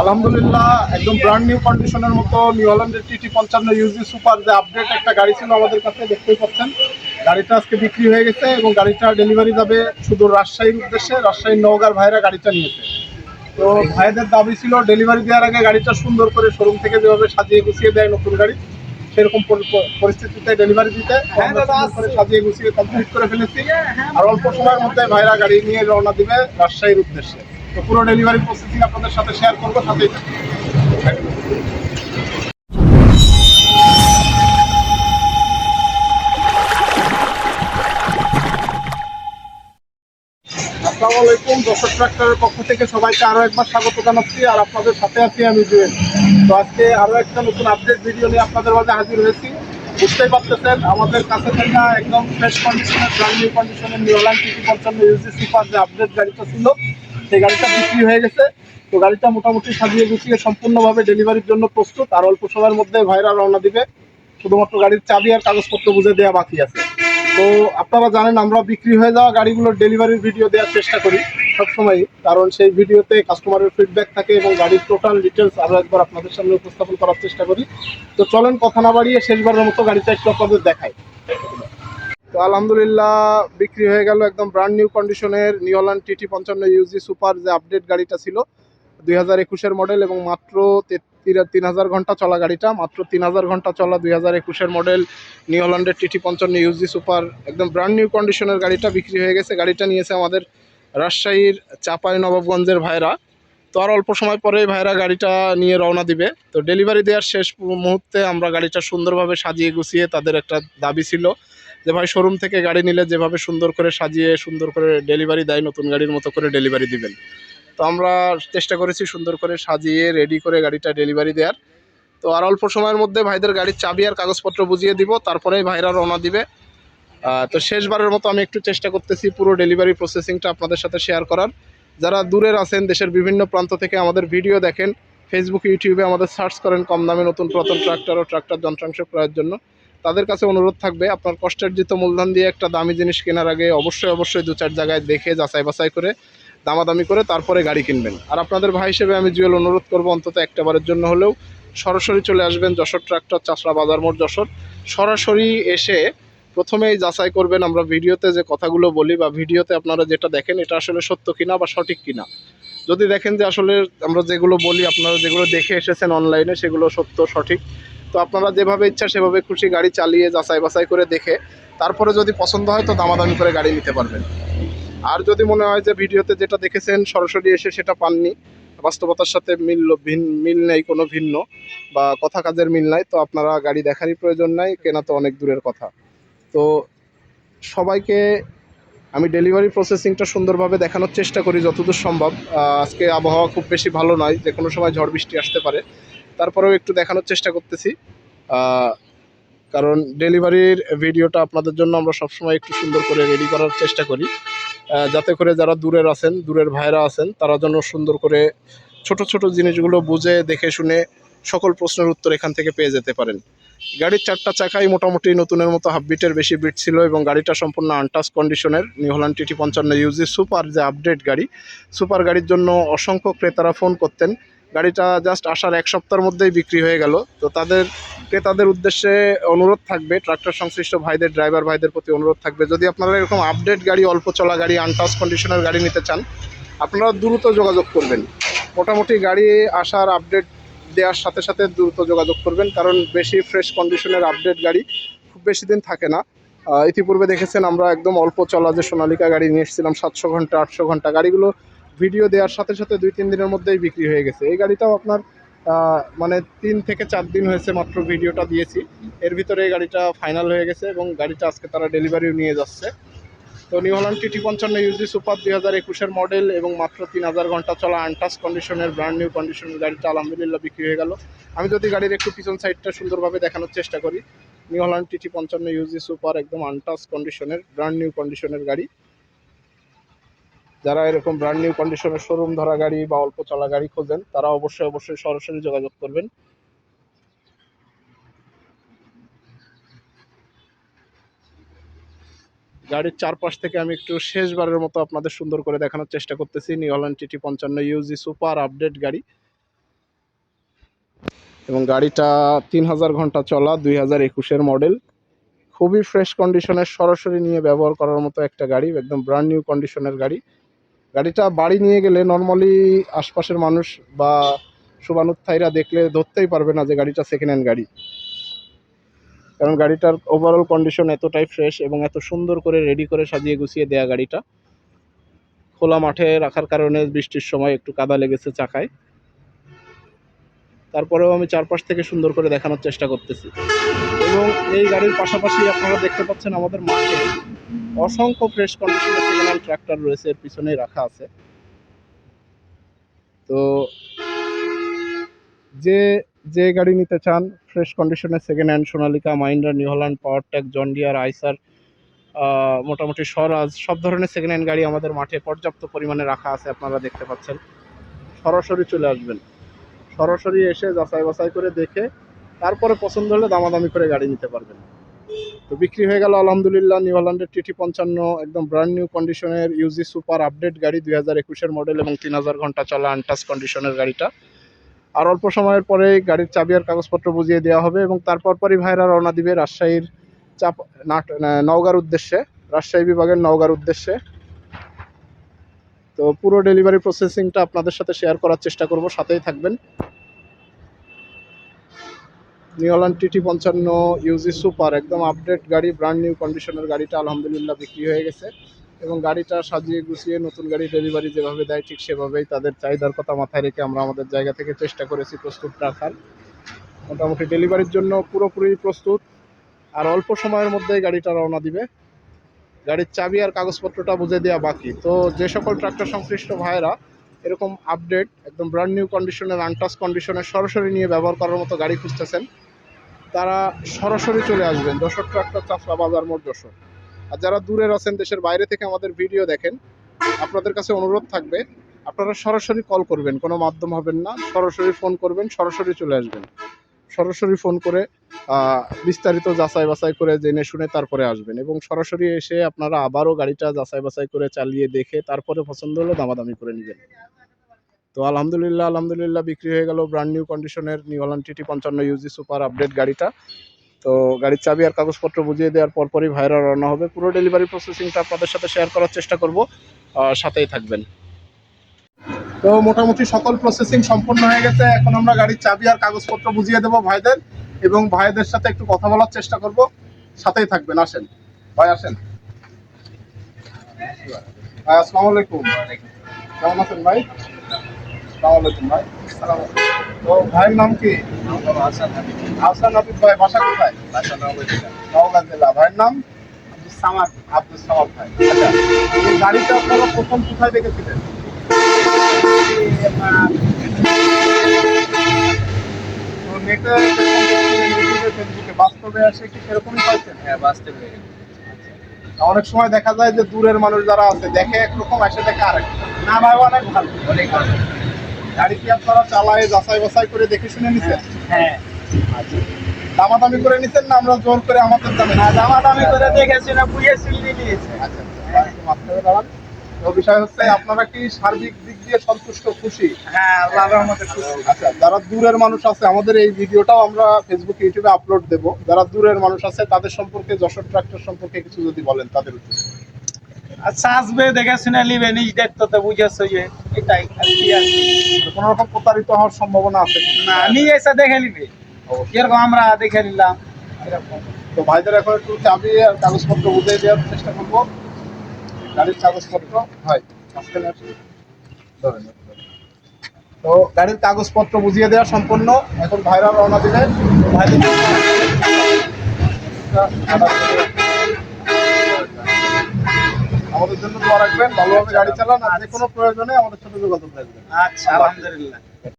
আলহামদুলিল্লাহ একদম brand new কন্ডিশনের মতো নিউ হল্যান্ডের টিটি পঞ্চান্ন ইউজি সুপার যে আপডেট একটা গাড়ি ছিল আমাদের কাছে দেখতেই পাচ্ছেন। গাড়িটা আজকে বিক্রি হয়ে গেছে এবং গাড়িটা ডেলিভারি যাবে শুধু রাজশাহীর উদ্দেশ্যে রাজশাহীর নওগাঁর ভাইরা গাড়িটা নিয়েছে। তো ভাইদের দাবি ছিল ডেলিভারি দেওয়ার আগে গাড়িটা সুন্দর করে শোরুম থেকে যেভাবে সাজিয়ে গুছিয়ে দেয় নতুন গাড়ি সেরকম পরিস্থিতিতে ডেলিভারি দিতে আমরা সাজিয়ে গুছিয়ে কমপ্লিট করে ফেলেছি। আর অল্প সময়ের মধ্যে ভাইরা গাড়ি নিয়ে রওনা দিবে রাজশাহীর উদ্দেশ্যে। তো পুরো ডেলিভারি প্রসেসিং আপনাদের সাথে শেয়ার করব, সাথেই। আসসালামু আলাইকুম ট্রাক্টরের পক্ষ থেকে সবাইকে আরও একবার স্বাগত জানাচ্ছি, আর আপনাদের সাথে আছি আমি জুয়েল তো আজকে আরও একটা নতুন আপডেট ভিডিও নিয়ে আপনাদের মাঝে হাজির হয়েছি বুঝতেই পারতেছেন, আমাদের কাছে থাকা একদম ফ্রেশ কন্ডিশনের ব্র্যান্ড নিউ কন্ডিশনের নিউল্যান্ড টিটি আপডেট গাড়িটা ছিল সেই গাড়িটা বিক্রি হয়ে গেছে, তো গাড়িটা মোটামুটি সাজিয়ে গুছিয়ে সম্পূর্ণভাবে ডেলিভারির জন্য প্রস্তুত। আর অল্প সময়ের মধ্যে ভাইরা রওনা দিবে। শুধুমাত্র গাড়ির চাবি আর কাগজপত্র বুঝে দেওয়া বাকি আছে। তো আপনারা জানেন, আমরা বিক্রি হয়ে যাওয়া গাড়িগুলোর ডেলিভারির ভিডিও দেওয়ার চেষ্টা করি সবসময় কারণ সেই ভিডিওতে কাস্টমারের ফিডব্যাক থাকে এবং গাড়ির টোটাল ডিটেলস আরও একবার আপনাদের সামনে উপস্থাপন করার চেষ্টা করি। তো চলেন, কথা না বাড়িয়ে শেষবারের মতো গাড়িটা একটু আপনাদের দেখাই। তো আলহামদুলিল্লাহ বিক্রি হয়ে গেল একদম ব্র্যান্ড নিউ কন্ডিশনের নিউল্যান্ড টিটি পঞ্চান্ন ইউজি সুপার যে আপডেট গাড়িটা ছিল। দুই হাজার একুশের মডেল এবং মাত্র তিন- হাজার ঘণ্টা চলা গাড়িটা, মাত্র তিন হাজার ঘণ্টা চলা দুই হাজার একুশের মডেল নিউ হল্যান্ডের টিটি পঞ্চান্ন ইউজি সুপার একদম ব্র্যান্ড নিউ কন্ডিশনের গাড়িটা বিক্রি হয়ে গেছে। গাড়িটা নিয়েছে আমাদের রাজশাহীর চাপাই নবাবগঞ্জের ভাইরা। তো আর অল্প সময় পরেই ভাইরা গাড়িটা নিয়ে রওনা দিবে। তো ডেলিভারি দেওয়ার শেষ মুহূর্তে আমরা গাড়িটা সুন্দরভাবে সাজিয়ে গুছিয়ে তাদের একটা দাবি ছিল। যে ভাই শোরুম থেকে গাড়ি নিলে যেভাবে সুন্দর করে সাজিয়ে, সুন্দর করে ডেলিভারি দেয়, নতুন গাড়ির মতো করে ডেলিভারি দিবেন। তো আমরা চেষ্টা করেছি সুন্দর করে সাজিয়ে রেডি করে গাড়িটা ডেলিভারি দেওয়ার তো আর অল্প সময়ের মধ্যে ভাইদের গাড়ির চাবি আর কাগজপত্র বুঝিয়ে দিব, তারপরেই ভাইরা রওনা দিবে। তো শেষবারের মতো আমি একটু চেষ্টা করতেছি পুরো ডেলিভারি প্রসেসিংটা আপনাদের সাথে শেয়ার করার। যারা দূরের আছেন, দেশের বিভিন্ন প্রান্ত থেকে আমাদের ভিডিও দেখেন ফেসবুক ইউটিউবে আমাদের সার্চ করেন কম দামে নতুন প্রথম ট্রাক্টর ও ট্রাক্টর যন্ত্রাংশ ক্রয়ের জন্য। তাদের কাছে অনুরোধ থাকবে, আপনার কষ্টার্জিত মূলধন দিয়ে একটা দামি জিনিস কেনার আগে অবশ্যই অবশ্যই দু চার জায়গায় দেখে, যাচাই বাছাই করে, দামাদামি করে তারপরে গাড়ি কিনবেন। আর আপনাদের ভাই হিসেবে আমি জুয়েল অনুরোধ করব অন্তত একটাবারের জন্য হলেও সরাসরি চলে আসবেন যশোর ট্রাক্টর, চাষড়া বাজার মোড় যশোর। সরাসরি এসে প্রথমেই যাচাই করবেন আমরা ভিডিওতে যে কথাগুলো বলি বা ভিডিওতে আপনারা যেটা দেখেন এটা আসলে সত্য কিনা বা সঠিক কিনা। যদি দেখেন যে আসলে আমরা যেগুলো বলি, আপনারা যেগুলো দেখে এসেছেন অনলাইনে সেগুলো সত্য, সঠিক। তো আপনারা যেভাবে ইচ্ছা সেভাবে খুশি গাড়ি চালিয়ে যাচাই বাছাই করে দেখে, তারপরে যদি পছন্দ হয় তো দামাদামি করে গাড়ি নিতে পারবেন। আর যদি মনে হয় যে ভিডিওতে যেটা দেখেছেন সরাসরি এসে সেটা পাননি, বাস্তবতার সাথে মিল ভিন- মিল নেই, কোনো ভিন্ন বা কথা কাজের মিল নাই, তো আপনারা গাড়ি দেখারই প্রয়োজন নাই, কেনা তো অনেক দূরের কথা। তো সবাইকে আমি ডেলিভারি প্রসেসিংটা সুন্দরভাবে দেখানোর চেষ্টা করি যতদূর সম্ভব। আজকে আবহাওয়া খুব বেশি ভালো নয় যে কোনো সময় ঝড় বৃষ্টি আসতে পারে। তারপরেও একটু দেখানোর চেষ্টা করতেছি। কারণ ডেলিভারির ভিডিওটা আপনাদের জন্য আমরা সবসময় একটু সুন্দর করে রেডি করার চেষ্টা করি। যাতে করে যারা দূরের আছেন, দূরের ভাইরা আছেন, তারা যেন সুন্দর করে ছোট ছোট জিনিসগুলো বুঝে, দেখে শুনে সকল প্রশ্নের উত্তর এখান থেকে পেয়ে যেতে পারেন। গাড়ির চারটা চাকাই মোটামুটি নতুনের মতো হাফ বিটের বেশি বিট ছিল এবং গাড়িটা সম্পূর্ণ আনটাচ কন্ডিশনের নিউহল্যান্ড টিটি পঞ্চান্ন ইউজি সুপার যে আপডেট গাড়ি সুপার গাড়ির জন্য অসংখ্য ক্রেতারা ফোন করতেন। গাড়িটা জাস্ট আসার এক সপ্তাহের মধ্যেই বিক্রি হয়ে গেল। তো তাদের ক্রেতাদের উদ্দেশ্যে অনুরোধ থাকবে ট্রাক্টর সংশ্লিষ্ট ভাইদের ড্রাইভার ভাইদের প্রতি অনুরোধ থাকবে। যদি আপনারা এরকম আপডেট গাড়ি, অল্প চলা গাড়ি আনটাচ কন্ডিশনের গাড়ি নিতে চান, আপনারা দ্রুত যোগাযোগ করবেন। মোটামুটি গাড়ি আসার আপডেট দেওয়ার সাথে সাথে দ্রুত যোগাযোগ করবেন, কারণ বেশি ফ্রেশ কন্ডিশনের আপডেট গাড়ি খুব বেশি দিন থাকে না। ইতিপূর্বে দেখেছেন আমরা একদম অল্প চলা যে সোনালিকা গাড়ি নিয়ে এসেছিলাম, সাতশো ঘণ্টা, আটশো ঘণ্টা, গাড়িগুলো ভিডিও দেওয়ার সাথে সাথে দুই তিন দিনের মধ্যেই বিক্রি হয়ে গেছে। এই গাড়িটাও আপনার মানে তিন থেকে চার দিন হয়েছে মাত্র ভিডিওটা দিয়েছি। এর ভিতরে এই গাড়িটা ফাইনাল হয়ে গেছে এবং গাড়িটা আজকে তারা ডেলিভারিও নিয়ে যাচ্ছে। তো নিউ হল্যান্ড টিটি পঞ্চান্ন ইউজি সুপার দুই হাজার একুশের মডেল এবং মাত্র তিন হাজার ঘণ্টা চলা আনটাস কন্ডিশনের ব্র্যান্ড নিউ কন্ডিশনের গাড়িটা আলহামদুলিল্লাহ বিক্রি হয়ে গেল। আমি যদি গাড়ির একটু পিছন সাইডটা সুন্দরভাবে দেখানোর চেষ্টা করি নিউ হল্যান্ড টিটি পঞ্চান্ন ইউজি সুপার একদম আনটাচ কন্ডিশনের ব্র্যান্ড নিউ কন্ডিশনের গাড়ি। যারা এরকম ব্র্যান্ড নিউ কন্ডিশনের শোরুম ধরা গাড়ি বা অল্প চলা গাড়ি খোঁজেন, তারা অবশ্যই অবশ্যই সরাসরি যোগাযোগ করবেন। গাড়ির চারপাশ থেকে আমি একটু শেষবারের মতো আপনাদের সুন্দর করে দেখানোর চেষ্টা করতেছি। নিউহল্যান্ড টিটি পঞ্চান্ন ইউজি সুপার আপডেট গাড়ি। এবং গাড়িটা তিন হাজার ঘণ্টা চলা, দুই হাজার একুশের মডেল খুবই ফ্রেশ কন্ডিশনের সরাসরি নিয়ে ব্যবহার করার মতো একটা গাড়ি, একদম ব্র্যান্ড নিউ কন্ডিশনের গাড়ি। গাড়িটা বাড়ি নিয়ে গেলে নর্মালি আশপাশের মানুষ বা শুভানুত্থায়ীরা দেখলে ধরতেই পারবে না যে গাড়িটা সেকেন্ড হ্যান্ড গাড়ি। কারণ গাড়িটার ওভারঅল কন্ডিশন এতটাই ফ্রেশ এবং এত সুন্দর করে রেডি করে সাজিয়ে গুছিয়ে দেয়া গাড়িটা। খোলা মাঠে রাখার কারণে বৃষ্টির সময় একটু কাদা লেগেছে চাকায়। তারপরেও আমি চারপাশ থেকে সুন্দর করে দেখানোর চেষ্টা করতেছি। এবং এই গাড়ির পাশাপাশি আপনারা দেখতে পাচ্ছেন আমাদের মাঠে অসংখ্য ফ্রেশ কন্ডিশনের হ্যান্ড ট্রাক্টর রয়েছে এর পিছনেই রাখা আছে। তো যে যে গাড়ি নিতে চান ফ্রেশ কন্ডিশনের second hand Sonalika মাইন্ডার New Holland Powertrac John Deere Eicher মোটামুটি স্বরাজ সব ধরনের সেকেন্ড হ্যান্ড গাড়ি আমাদের মাঠে পর্যাপ্ত পরিমাণে রাখা আছে, আপনারা দেখতে পাচ্ছেন। সরাসরি চলে আসবেন। সরাসরি এসে যাচাই বাছাই করে দেখে, তারপরে পছন্দ হলে দামাদামি করে গাড়ি নিতে পারবেন। তো বিক্রি হয়ে গেল আলহামদুলিল্লাহ নিউহল্যান্ডের টিটি পঞ্চান্ন, একদম ব্র্যান্ড নিউ কন্ডিশনের ইউজি সুপার আপডেট গাড়ি দুই হাজার একুশের মডেল এবং তিন হাজার ঘণ্টা চলা আনটাচ কন্ডিশনের গাড়িটা। আর অল্প সময়ের পরে গাড়ির চাবি আর কাগজপত্র বুঝিয়ে দেওয়া হবে এবং তারপর পরই ভাইরা রওনা দিবে রাজশাহীর চাপ, নাট নওগাঁর উদ্দেশ্যে, রাজশাহী বিভাগের নওগাঁর উদ্দেশ্যে। তো পুরো ডেলিভারি প্রসেসিংটা আপনাদের সাথে শেয়ার করার চেষ্টা করব, সাথেই থাকবেন। নিওলান টিটি পঞ্চান্ন ইউজি সুপার একদম আপডেট গাড়ি ব্র্যান্ড নিউ কন্ডিশনের গাড়িটা আলহামদুলিল্লাহ বিক্রি হয়ে গেছে। এবং গাড়িটা সাজিয়ে গুছিয়ে নতুন গাড়ি ডেলিভারি যেভাবে দেয়, ঠিক সেভাবেই তাদের চাহিদার কথা মাথায় রেখে আমরা আমাদের জায়গা থেকে চেষ্টা করেছি প্রস্তুত রাখার। মোটামুটি ডেলিভারির জন্য পুরোপুরি প্রস্তুত। আর অল্প সময়ের মধ্যেই গাড়িটা রওনা দিবে। গাড়ির চাবি আর কাগজপত্রটা বুঝে দেওয়া বাকি। তো যে সকল ট্রাক্টর সংশ্লিষ্ট ভাইয়েরা এরকম আপডেট একদম ব্র্যান্ড নিউ কন্ডিশনের আনটাচ কন্ডিশনের সরাসরি নিয়ে ব্যবহার করার মতো গাড়ি খুঁজতেছেন তারা সরাসরি চলে আসবেন। যশোর ট্রাক্টর চাষরা বাজার মোড় যশোর। আর যারা দূরের আছেন, দেশের বাইরে থেকে আমাদের ভিডিও দেখেন, আপনাদের কাছে অনুরোধ থাকবে, আপনারা সরাসরি কল করবেন, কোনো মাধ্যম হবেন না, সরাসরি ফোন করবেন, সরাসরি চলে আসবেন। সরাসরি ফোন করে বিস্তারিত যাচাই বাছাই করে জেনে শুনে তারপরে আসবেন এবং সরাসরি এসে আপনারা আবারও গাড়িটা যাচাই বাছাই করে চালিয়ে দেখে তারপরে পছন্দ হলে দামাদামি করে নেবেন। তো আলহামদুলিল্লাহ আলহামদুলিল্লাহ বিক্রি হয়ে গেল ব্র্যান্ড নিউ কন্ডিশনের নিউ নিউহল্যান্ড টিটি পঞ্চান্ন ইউজি সুপার আপডেট গাড়িটা। তো গাড়ির চাবি আর কাগজপত্র বুঝিয়ে দেওয়ার পরপরই ভাইরা রওনা হবে। পুরো ডেলিভারি প্রসেসিংটা আপনাদের সাথে শেয়ার করার চেষ্টা করব। সাথেই থাকবেন। তো মোটামুটি সকল প্রসেসিং সম্পন্ন হয়ে গেছে। এখন আমরা গাড়ির চাবি আর কাগজপত্র বুঝিয়ে দেবো ভাইদের এবং ভাইদের সাথে একটু কথা বলার চেষ্টা করব। সাথেই থাকবেন আসেন। ভাই আসেন। ভাই আসসালামু আলাইকুম। কেমন আছেন ভাই? আসসালামু ভাই। তো ভাইয়ের নাম কি? আহসান হাবিব। ভাই বাসা কোথায়? নওগাঁ জেলা। ভাইয়ের নাম? সামাদ। আব্দুল সামাদ ভাই। আচ্ছা এই গাড়িটা আপনারা প্রথম কোথায় দেখেছিলেন? নেটে ফেসবুকে। বাস্তবে এসে কি সেরকমই পাইছেন হ্যাঁ বাস্তবে অনেক সময় দেখা যায় যে দূরের মানুষ যারা আছে দেখে একরকম আসে দেখে আরেক না ভাই অনেক ভালো। অনেক ভালো। গাড়ি কি আপনারা চালায় যাচাই বাছাই করে দেখে শুনে নিছেন? হ্যাঁ। দামাদামি করে নিছেন না আমরা জোর করে আমাদের দামে না দামা দামি করে দেখেছি না বুঝে সিলি নিয়েছে। আচ্ছা আচ্ছা, দাঁড়ান। তো বিষয় হচ্ছে আপনারা কি সার্বিক দিক দিয়ে সন্তুষ্ট খুশি? হ্যাঁ আচ্ছা যারা দূরের মানুষ আছে আমাদের এই ভিডিওটাও আমরা ফেসবুক ইউটিউবে আপলোড দেব। যারা দূরের মানুষ আছে তাদের সম্পর্কে যশোর ট্রাক্টর সম্পর্কে কিছু যদি বলেন তাদের উদ্দেশ্যে। আচ্ছা আসবে দেখে শুনে নিবে নিজ দায়িত্বতে বুঝেছ যে এটাই। কোনো রকম প্রতারিত হওয়ার সম্ভাবনা আছে? না নিয়ে এসে দেখে নিবে। যেরকম আমরা দেখে নিলাম এরকম তো ভাইদের এখন একটু চাবি আর কাগজপত্র বুঝিয়ে দেওয়ার চেষ্টা করব। গাড়ির কাগজপত্র? হয়। তো গাড়ির কাগজপত্র বুঝিয়ে দেওয়া সম্পূর্ণ এখন ভাইরা রওনা দিলে ভাইদের জন্য দোয়া রাখবেন, ভালোভাবে গাড়ি চালান আর যে কোনো প্রয়োজনে আমাদের সাথে যোগাযোগ রাখবেন। আচ্ছা আলহামদুলিল্লাহ।